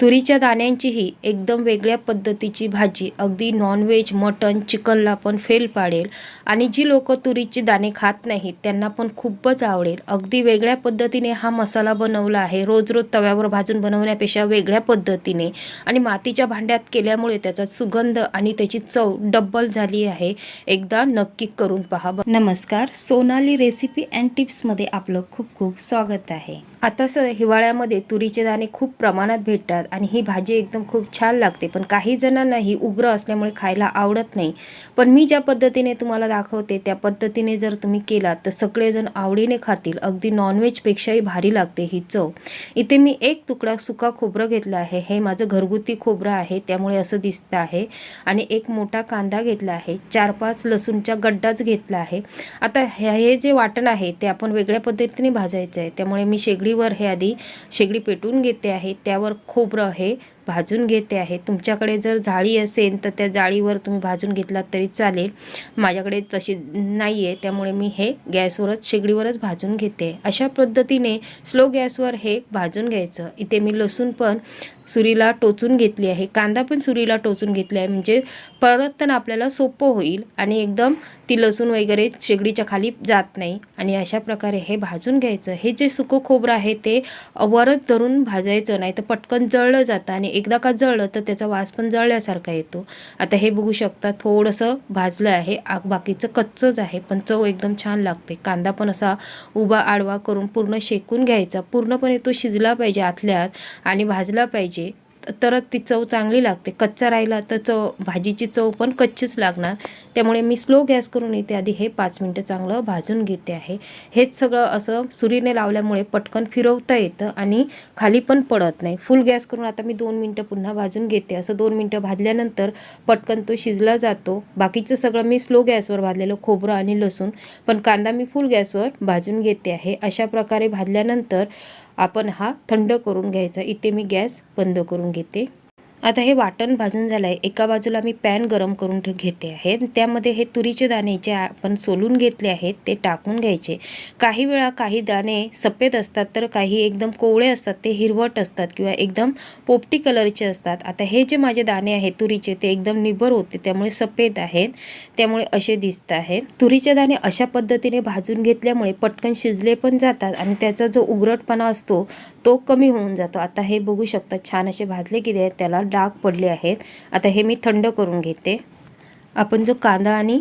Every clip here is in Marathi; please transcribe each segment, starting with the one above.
तुरीच्या दाण्यांचीही एकदम वेगळ्या पद्धतीची भाजी. अगदी नॉनव्हेज मटन चिकनला पण फेल पाडेल. आणि जी लोक तुरीचे दाणे खात नाहीत त्यांना पण खूपच आवडेल. अगदी वेगळ्या पद्धतीने हा मसाला बनवला आहे. रोज रोज तव्यावर भाजून बनवण्यापेक्षा वेगळ्या पद्धतीने. आणि मातीच्या भांड्यात केल्यामुळे त्याचा सुगंध आणि त्याची चव डब्बल झाली आहे. एकदा नक्की करून पहा. नमस्कार. सोनाली रेसिपी अँड टिप्समध्ये आपलं खूप खूप स्वागत आहे. आता सर हिवाळ्यामध्ये तुरीचे दाणे खूप प्रमाणात भेटतात आणि ही भाजी एकदम खूप छान लागते. पण काही जणांना ही उग्र असल्यामुळे खायला आवडत नाही. पण मी ज्या पद्धतीने तुम्हाला दाखवते त्या पद्धतीने जर तुम्ही केलात तर सगळेजण आवडीने खातील. अगदी नॉनव्हेजपेक्षाही भारी लागते ही चव. इथे मी एक तुकडा सुका खोबरं घेतलं आहे. हे माझं घरगुती खोबरं आहे त्यामुळे असं दिसतं आहे. आणि एक मोठा कांदा घेतला आहे. चार पाच लसूणच्या गड्डाच घेतला आहे. आता हे हे जे वाटण आहे ते आपण वेगळ्या पद्धतीने भाजायचं आहे. त्यामुळे मी शेगडी शेगडीवर हे आधी शेगडी पेटून घेते आहे त्यावर खोबरं हे भाजून घेते आहे. तुमच्याकडे जर जाळी असेल तर त्या जाळीवर तुम्ही भाजून घेतलात तरी चालेल. माझ्याकडे तशी नाही आहे त्यामुळे मी हे गॅसवरच शेगडीवरच भाजून घेते. अशा पद्धतीने स्लो गॅसवर हे भाजून घ्यायचं. इथे मी लसूण पण सुरीला टोचून घेतली आहे. कांदा पण सुरीला टोचून घेतली आहे म्हणजे परतताना आपल्याला सोपं होईल आणि एकदम ती लसूण वगैरे शेगडीच्या खाली जात नाही. आणि अशा प्रकारे हे भाजून घ्यायचं. हे जे सुकं खोबरं आहे ते वरच धरून भाजायचं नाही तर पटकन जळलं जातं आणि एकदा का जळलं तर त्याचा वास पण जळल्यासारखा येतो. आता हे बघू शकता थोडंसं भाजलं आहे. आग बाकीचं कच्चंच आहे पण चव एकदम छान लागते. कांदा पण असा उभा आडवा करून पूर्ण शेकून घ्यायचा. पूर्णपणे तो शिजला पाहिजे आतल्यात आणि भाजला पाहिजे. तरच ती चव चांगली लागते. कच्चा राहिला तर चव भाजीची चव पण कच्चीच लागणार. त्यामुळे मी स्लो गॅस करून येते आधी हे पाच मिनटं चांगलं भाजून घेते आहे. हेच सगळं असं सुरीने लावल्यामुळे पटकन फिरवता येतं आणि खाली पण पडत नाही. फुल गॅस करून आता मी दोन मिनटं पुन्हा भाजून घेते. असं दोन मिनटं भाजल्यानंतर पटकन तो शिजला जातो. बाकीचं सगळं मी स्लो गॅसवर भाजलेलं खोबरं आणि लसूण. पण कांदा मी फुल गॅसवर भाजून घेते आहे. अशा प्रकारे भाजल्यानंतर आपण हा थंड करून घ्यायचा. इथे मी गॅस बंद करून घेते. आता हे वाटण भाजून झालं आहे एका बाजूला मी पॅन गरम करून घेते आहे. त्यामध्ये हे तुरीचे दाणे जे आपण सोलून घेतले आहेत ते टाकून घ्यायचे. काही वेळा काही दाणे सफेद असतात तर काही एकदम कोवळे असतात ते हिरवट असतात किंवा एकदम पोपटी कलरचे असतात. आता हे जे माझे दाणे आहेत तुरीचे ते एकदम निबर होते त्यामुळे सफेद आहेत. त्यामुळे असे दिसत आहेत. तुरीचे दाणे अशा पद्धतीने भाजून घेतल्यामुळे पटकन शिजले पण जातात आणि त्याचा जो उघरटपणा असतो तो कमी होऊन जातो. आता हे बघू शकता छान असे भाजले गेले आहेत त्याला डाग पडले आहेत. आता हे मी थंड करून घेते. आपण जो कांदा आणि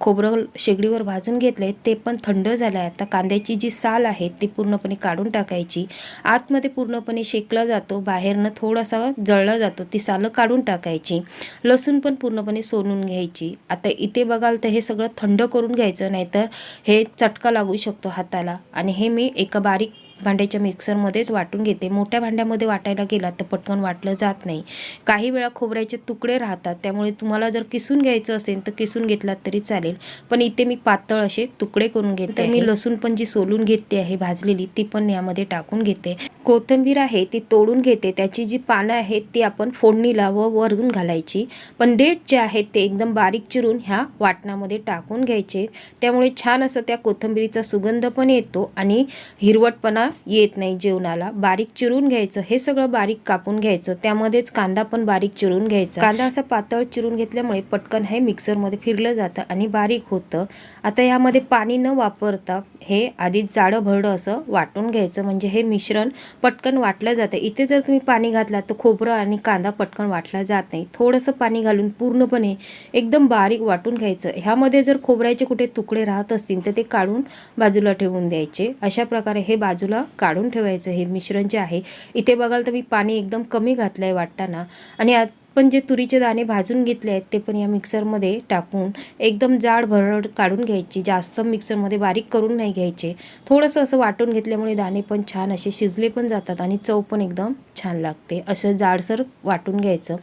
खोबरं शेगडीवर भाजून घेतले ते पण थंड झालं आहे आता कांद्याची जी साल आहे ती पूर्णपणे काढून टाकायची. आतमध्ये पूर्णपणे शेकला जातो बाहेरनं थोडासा जळला जातो ती सालं काढून टाकायची. लसूण पण पूर्णपणे सोलून घ्यायची. आता इथे बघाल तर हे सगळं थंड करून घ्यायचं नाहीतर हे चटका लागू शकतो हाताला. आणि हे मी एका बारीक भांड्याच्या मिक्सरमध्येच वाटून घेते. मोठ्या भांड्यामध्ये वाटायला गेला तर पटकन वाटलं जात नाही. काही वेळा खोबऱ्याचे तुकडे राहतात. त्यामुळे तुम्हाला जर किसून घ्यायचं असेल तर किसून घेतलात तरी चालेल. पण इथे मी पातळ असे तुकडे करून घेते. तर मी लसूण पण जी सोलून घेते आहे भाजलेली ती पण यामध्ये टाकून घेते. कोथिंबीर आहे ती तोडून घेते. त्याची जी पानं आहेत ती आपण फोडणीला व वरून घालायची. पण डेट जे आहेत ते एकदम बारीक चिरून ह्या वाटणामध्ये टाकून घ्यायचे. त्यामुळे छान असं त्या कोथिंबीरीचा सुगंध पण येतो आणि हिरवटपणा येत नाही जेवणाला. बारीक चिरून घ्यायचं. हे सगळं बारीक कापून घ्यायचं. त्यामध्येच कांदा पण बारीक चिरून घ्यायचा. कांदा असा पातळ चिरून घेतल्यामुळे पटकन हे मिक्सरमध्ये फिरलं जातं आणि बारीक होतं. आता यामध्ये पाणी न वापरता हे आधी जाडं भरडं असं वाटून घ्यायचं. म्हणजे हे मिश्रण पटकन वाटलं जातं. इथे जर तुम्ही पाणी घातला तर खोबरं आणि कांदा पटकन वाटला जात नाही. थोडंसं पाणी घालून पूर्णपणे एकदम बारीक वाटून घ्यायचं. ह्यामध्ये जर खोबऱ्याचे कुठे तुकडे राहत असतील तर ते काढून बाजूला ठेवून द्यायचे. अशा प्रकारे हे बाजूला काढून ठेवायचं हे मिश्रण जे आहे. इथे बघाल तर मी पाणी एकदम कमी घातलं आहे वाटताना. आणि आपण जे तुरीचे दाणे भाजून घेतले आहेत ते पण या मिक्सरमध्ये टाकून एकदम जाड भरड काढून घ्यायची. जास्त मिक्सरमध्ये बारीक करून नाही घ्यायचे. थोडंसं असं वाटून घेतल्यामुळे दाणे पण छान असे शिजले पण जातात आणि चव पण एकदम छान लागते. असं जाडसर वाटून घ्यायचं.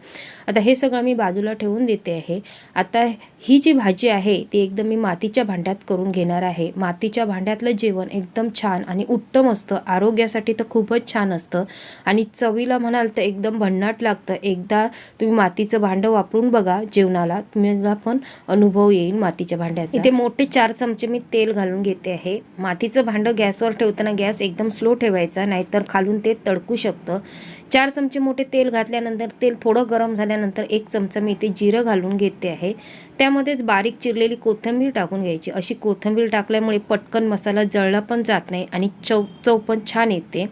आता हे सगळं मी बाजूला ठेवून देते आहे. आता ही जी भाजी आहे ती एकदम मी मातीच्या भांड्यात करून घेणार आहे. मातीच्या भांड्यातलं जेवण एकदम छान आणि उत्तम असतं. आरोग्यासाठी तर खूपच छान असतं. आणि चवीला म्हणाल तर एकदम भन्नाट लागतं. एकदा तुम्ही मातीचं भांडं वापरून बघा जेवणाला. तुम्हाला पण अनुभव येईल मातीच्या भांड्याचा. इथे मोठे चार चमचे मी तेल घालून घेते आहे. मातीचं भांडं गॅसवर ठेवताना गॅस एकदम स्लो ठेवायचा नाहीतर खालून ते तडकू शकतं. चार चमचे मोठे तेल घातल्यानंतर तेल थोडं गरम झाल्यानंतर एक चमचा मी इथे जिरं घालून घेते आहे. त्यामध्येच बारीक चिरलेली कोथिंबीर टाकून घ्यायची. अशी कोथिंबीर टाकल्यामुळे पटकन मसाला जळला पण जात नाही आणि चव चव पण छान येते.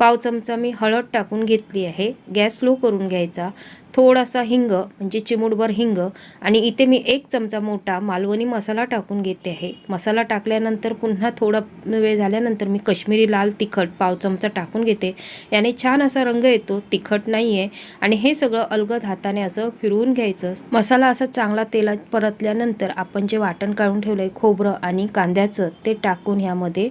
पाव चमचा मी हळद टाकून घेतली आहे. गॅस लो करून घ्यायचा. थोडासा हिंग म्हणजे चिमूटभर हिंग आणि इथे मी एक चमचा मोठा मालवणी मसाला टाकून घेते आहे. मसाला टाकल्यानंतर पुन्हा थोडा वेळ झाल्यानंतर मी कश्मीरी लाल तिखट पाव चमचा टाकून घेते. याने छान असा रंग येतो तिखट नाही आहे आणि हे सगळं अलगद हाताने असं फिरवून घ्यायचं. मसाला असा चांगला तेलात परतल्यानंतर आपण जे वाटण काढून ठेवलं आहे खोबरं आणि कांद्याचं ते टाकून ह्यामध्ये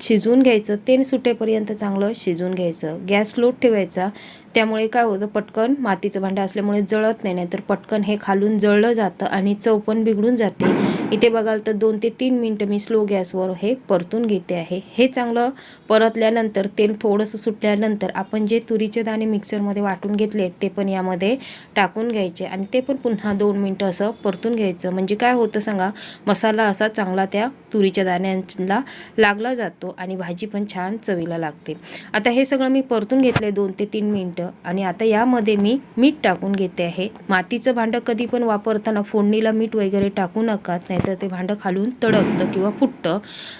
शिजवून घ्यायचं तेल सुटेपर्यंत चांगलं शिजवून घ्यायचं. गॅस स्लो ठेवायचा. त्यामुळे काय होतं पटकन मातीचं भांडं असल्यामुळे जळत नाही नाहीतर पटकन हे खालून जळलं जातं आणि चव पण बिघडून जाते. इथे बघाल तर दोन ते तीन मिनटं मी स्लो गॅसवर हे परतून घेते आहे. हे चांगलं परतल्यानंतर तेल थोडंसं सुटल्यानंतर आपण जे तुरीचे दाणे मिक्सरमध्ये वाटून घेतले ते पण यामध्ये टाकून घ्यायचे आणि ते पण पुन्हा दोन मिनटं असं परतून घ्यायचं. म्हणजे काय होतं सांगा मसाला असा चांगला त्या तुरीच्या दाण्यांना लागला जातो. आणि भाजी पण छान चवीला लागते. आता हे सगळं मी परतून घेतलं दोन ते तीन मिनटं. आणि आता यामध्ये मी मीठ टाकून घेते आहे. मातीचं भांडं कधी पण वापरताना फोडणीला मीठ वगैरे टाकू नका नाहीतर ते भांडं खालून तडकतं किंवा फुटतं.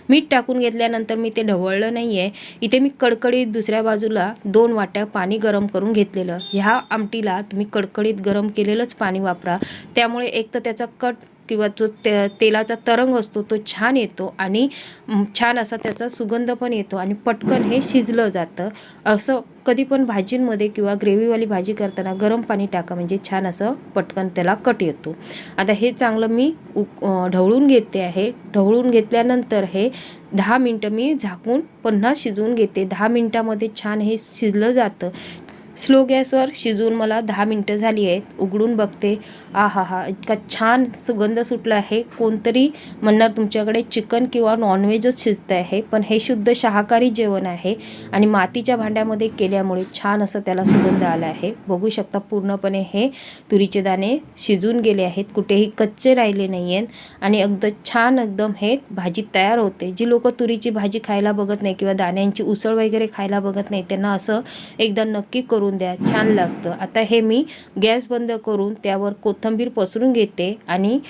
मीठ टाकून घेतल्यानंतर मी ते ढवळलं नाही आहे इथे मी कडकडीत दुसऱ्या बाजूला दोन वाट्या पाणी गरम करून घेतलेलं. ह्या आमटीला तुम्ही कडकडीत गरम केलेलंच पाणी वापरा. त्यामुळे एक तर त्याचा कट किंवा जो ते तेलाचा तरंग असतो तो छान येतो आणि छान असा त्याचा सुगंध पण येतो आणि पटकन हे शिजलं जातं. असं कधी पण भाजींमध्ये किंवा ग्रेव्हीवाली भाजी करताना गरम पाणी टाका म्हणजे छान असं पटकन त्याला कट येतो. आता हे चांगलं मी उक ढवळून घेते आहे. ढवळून घेतल्यानंतर हे दहा मिनटं मी झाकून पुन्हा शिजवून घेते. दहा मिनटामध्ये छान हे शिजलं जातं. स्लो गॅसवर शिजवून मला दहा मिनटं झाली आहेत. उघडून बघते. आ हा हा इतका छान सुगंध सुटला आहे. कोणतरी म्हणणार तुमच्याकडे चिकन किंवा नॉनव्हेजच शिजतं आहे पण हे शुद्ध शाकाहारी जेवण आहे आणि मातीच्या भांड्यामध्ये केल्यामुळे छान असं त्याला सुगंध आला आहे. बघू शकता पूर्णपणे हे तुरीचे दाणे शिजून गेले आहेत. कुठेही कच्चे राहिले नाही आहेत आणि अगदी छान एकदम हे भाजी तयार होते. जी लोक तुरीची भाजी खायला बघत नाही किंवा दाण्यांची उसळ वगैरे खायला बघत नाही त्यांना असं एकदा नक्की करून द्या छान लागतं. आता हे मी गॅस बंद करून त्यावर कोथिंबीर पसरून घेते आणि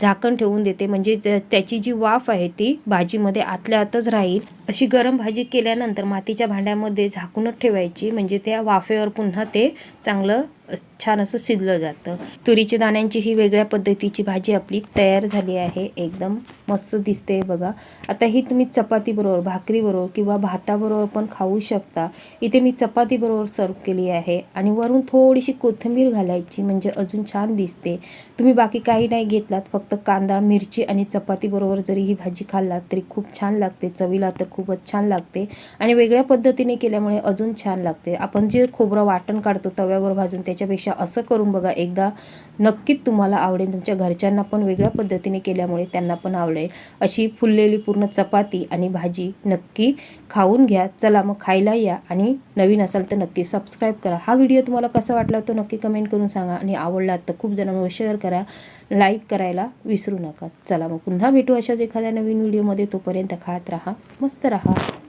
झाकण ठेवून देते. म्हणजे ज- त्याची जी वाफ आहे ती भाजीमध्ये आतल्या आतच राहील. अशी गरम भाजी केल्यानंतर मातीच्या भांड्यामध्ये झाकूनच ठेवायची. म्हणजे त्या वाफेवर पुन्हा ते चांगलं छान असं शिजलं जातं. तुरीच्या दाण्यांची ही वेगळ्या पद्धतीची भाजी आपली तयार झाली आहे. एकदम मस्त दिसते बघा. आता ही तुम्ही चपातीबरोबर भाकरीबरोबर किंवा भाताबरोबर पण खाऊ शकता. इथे मी चपातीबरोबर सर्व केली आहे आणि वरून थोडीशी कोथिंबीर घालायची म्हणजे अजून छान दिसते. तुम्ही बाकी काही नाही घेतलात फक्त कांदा मिरची आणि चपातीबरोबर जरी ही भाजी खाल्लात तरी खूप छान लागते. चवीला तर खूपच छान लागते आणि वेगळ्या पद्धतीने केल्यामुळे अजून छान लागते. आपण जे खोबरं वाटण काढतो तव्यावर भाजून त्याच्यापेक्षा असं करून बघा एकदा नक्कीच तुम्हाला आवडेल. तुमच्या घरच्यांना पण वेगळ्या पद्धतीने केल्यामुळे त्यांना पण आवडेल. अशी फुललेली पूर्ण चपाती आणि भाजी नक्की खाऊन घ्या. चला मग खायला या आणि नवीन असाल तर नक्की सबस्क्राईब करा. हा व्हिडिओ तुम्हाला कसा वाटला तो नक्की कमेंट करून सांगा आणि आवडला तर खूप जणांवर शेअर करा. लाईक करायला विसरू नका. चला मग पुन्हा भेटू अशाच एखाद्या नवीन व्हिडिओमध्ये तोपर्यंत खात राहा मस्त राहा.